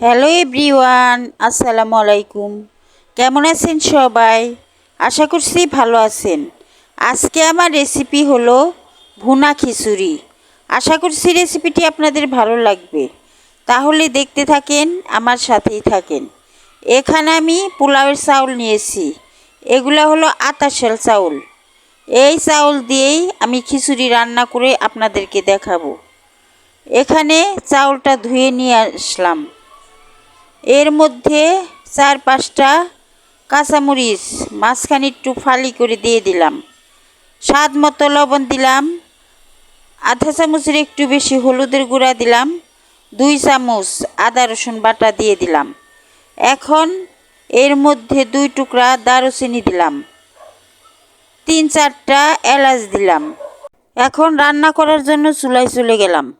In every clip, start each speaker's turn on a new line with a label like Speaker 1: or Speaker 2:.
Speaker 1: Hello everyone, আসসালামু আলাইকুম। কেমন আছেন সবাই? আশা করছি ভালো আছেন। আজকে আমার রেসিপি হলো ভুনা খিচুড়ি। আশা করছি রেসিপিটি আপনাদের ভালো লাগবে। তাহলে দেখতে থাকেন, আমার সাথেই থাকেন। এখানে আমি পোলাওয়ের চাউল নিয়েছি। এগুলো হলো আতাশাল চাউল। এই চাউল দিয়েই আমি খিচুড়ি রান্না করে আপনাদেরকে দেখাবো। এখানে চাউলটা ধুয়ে নিয়ে আসলাম। এর মধ্যে চার পাঁচটা কাঁচামরিচ মাঝখানে একটু ফালি করে দিয়ে দিলাম। স্বাদ মতো লবণ দিলাম। আধা চামচের একটু বেশি হলুদের গুঁড়া দিলাম। দুই চামচ আদা রসুন বাটা দিয়ে দিলাম। এখন এর মধ্যে দুই টুকরা দারুচিনি দিলাম। তিন চারটা এলাচ দিলাম। এখন রান্না করার জন্য চুলায় চলে গেলাম।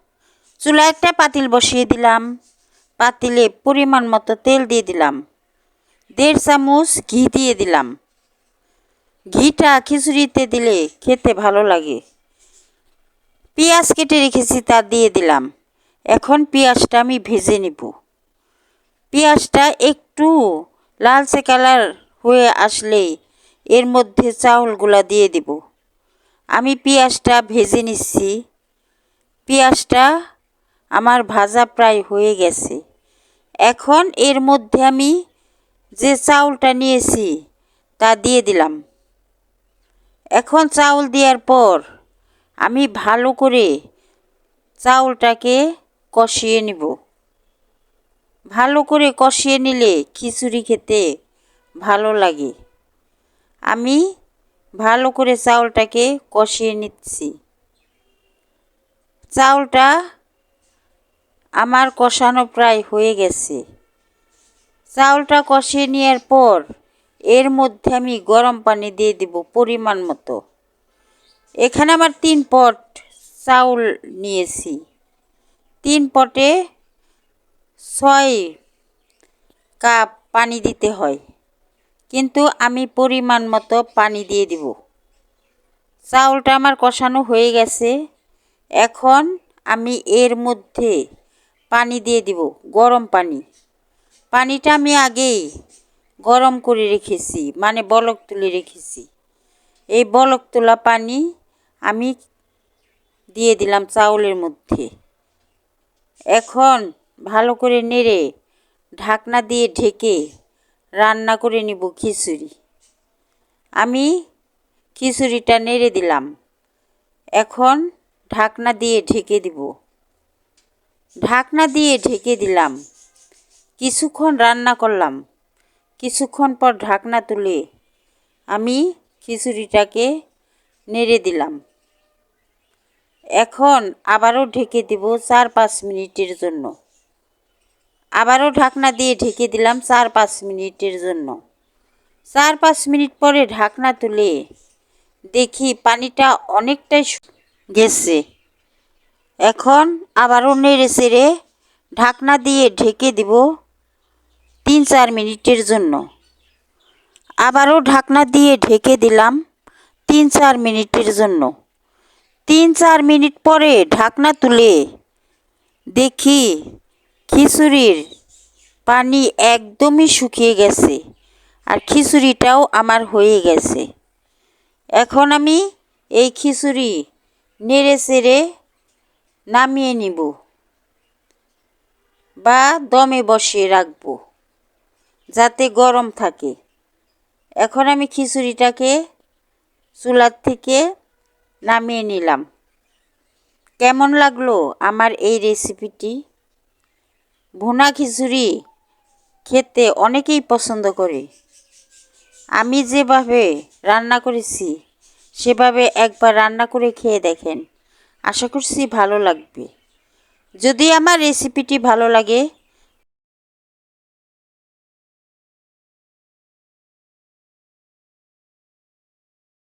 Speaker 1: চুলায় একটা পাতিল বসিয়ে দিলাম। পাতিলে পরিমাণ মতো তেল দিয়ে দিলাম। দেড় চামচ ঘি দিয়ে দিলাম। ঘিটা খিচুড়িতে দিলে খেতে ভালো লাগে। পেঁয়াজ কেটে রেখেছি তা দিয়ে দিলাম। এখন পেঁয়াজটা আমি ভেজে নেব। পেঁয়াজটা একটু লালচে কালার হয়ে আসলেই এর মধ্যে চাউলগুলা দিয়ে দেব। আমি পেঁয়াজটা ভেজে নিচ্ছি। পেঁয়াজটা আমার ভাজা প্রায় হয়ে গেছে। এখন এর মধ্যে আমি যে চাউলটা নিয়েছি, তা দিয়ে দিলাম। এখন চাউল দেওয়ার পর আমি ভালো করে চাউলটাকে কষিয়ে নিব। ভালো করে কষিয়ে নিলে খিচুড়ি খেতে ভালো লাগে। আমি ভালো করে চাউলটাকে কষিয়ে নিচ্ছি। চাউলটা আমার কষানো প্রায় হয়ে গেছে। চাউলটা কষিয়ে নেওয়ার পর এর মধ্যে আমি গরম পানি দিয়ে দিব পরিমাণ মতো। এখানে আমার তিন পট চাউল নিয়েছি। তিন পটে ছয় কাপ পানি দিতে হয়। কিন্তু আমি পরিমাণ মতো পানি দিয়ে দিব। চাউলটা আমার কষানো হয়ে গেছে। এখন আমি এর মধ্যে পানি দিয়ে দিব, গরম পানি। পানিটা আমি আগেই গরম করে রেখেছি মানে বলক তুলে রেখেছি। এই বলক তোলা পানি আমি দিয়ে দিলাম চাউলের মধ্যে। এখন ভালো করে নেড়ে ঢাকনা দিয়ে ঢেকে রান্না করে নিব খিচুড়ি। আমি খিচুড়িটা নেড়ে দিলাম। এখন ঢাকনা দিয়ে ঢেকে দিব। ঢাকনা দিয়ে ঢেকে দিলাম। কিছুক্ষণ রান্না করলাম। কিছুক্ষণ পর ঢাকনা তুলে আমি খিচুড়িটাকে নেড়ে দিলাম। এখন আবারও ঢেকে দিব চার পাঁচ মিনিটের জন্য। আবারও ঢাকনা দিয়ে ঢেকে দিলাম চার পাঁচ মিনিটের জন্য। চার পাঁচ মিনিট পরে ঢাকনা তুলে দেখি পানিটা অনেকটাই গেছে। এখন আবারও নেড়ে চেড়ে ঢাকনা দিয়ে ঢেকে দিব তিন চার মিনিটের জন্য। আবারও ঢাকনা দিয়ে ঢেকে দিলাম তিন চার মিনিটের জন্য। তিন চার মিনিট পরে ঢাকনা তুলে দেখি খিচুড়ির পানি একদমই শুকিয়ে গেছে আর খিচুড়িটাও আমার হয়ে গেছে। এখন আমি এই খিচুড়ি নেড়ে চেড়ে নামিয়ে নিব। বা দমে বসিয়ে রাখব, যাতে গরম থাকে। এখন আমি খিচুড়িটাকে চুলার থেকে নামিয়ে নিলাম। কেমন লাগল আমার এই রেসিপিটি? ভুনা খিচুড়ি খেতে অনেকেই পছন্দ করে। আমি যেভাবে রান্না করেছি, সেভাবে একবার রান্না করে খেয়ে দেখেন। আশা করছি ভালো লাগবে। যদি আমার রেসিপিটি ভালো লাগে